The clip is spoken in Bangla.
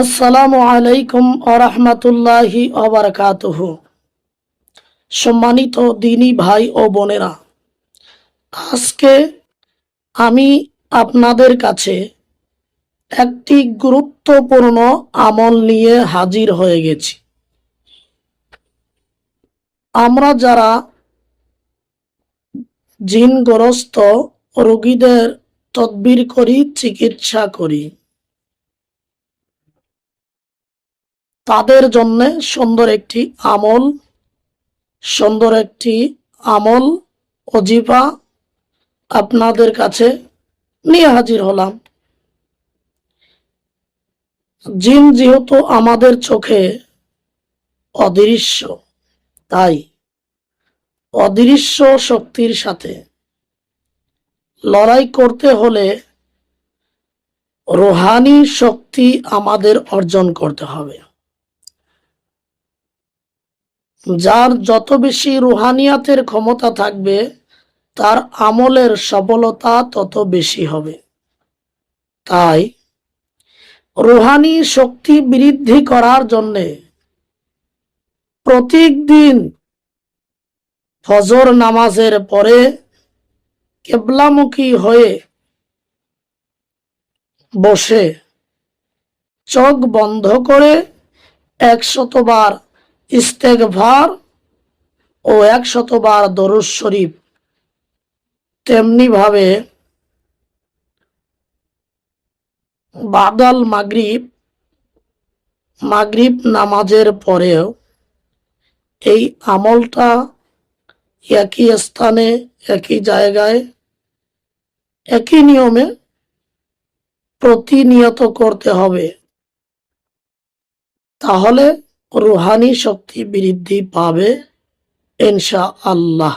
আসসালামু আলাইকুম আরহামতুল্লাহি অবরকাতুহ সম্মানিত দিনী ভাই ও বোনেরা, আজকে আমি আপনাদের কাছে একটি গুরুত্বপূর্ণ আমল নিয়ে হাজির হয়ে গেছি। আমরা যারা জিনগ্রস্ত রোগীদের তদবির করি, চিকিৎসা করি তাদের জন্য সুন্দর একটি আমল, সুন্দর একটি আমল, অজিফা আপনাদের কাছে নিয়ে হাজির হলাম। জিন যেহেতু আমাদের চোখে অদৃশ্য, তাই অদৃশ্য শক্তির সাথে লড়াই করতে হলে রোহানি শক্তি আমাদের অর্জন করতে হবে। যার যত বেশি রুহানিয়াতের ক্ষমতা থাকবে, তার আমলের সফলতা তত বেশি হবে। তাই রুহানি শক্তি বৃদ্ধি করার জন্যে প্রত্যেক দিন ফজর নামাজের পরে কেবলামুখী হয়ে বসে চোখ বন্ধ করে একশতবার ইস্তেগভার ও একশতবার দরুদ শরীফ। তেমনি ভাবে বাদাল মাগরিব মাগরিব নামাজের পরেও এই আমলটা একই স্থানে, একই জায়গায়, একই নিয়মে প্রতিনিয়ত করতে হবে। তাহলে রুহানি শক্তি বৃদ্ধি পাবে ইনশা আল্লাহ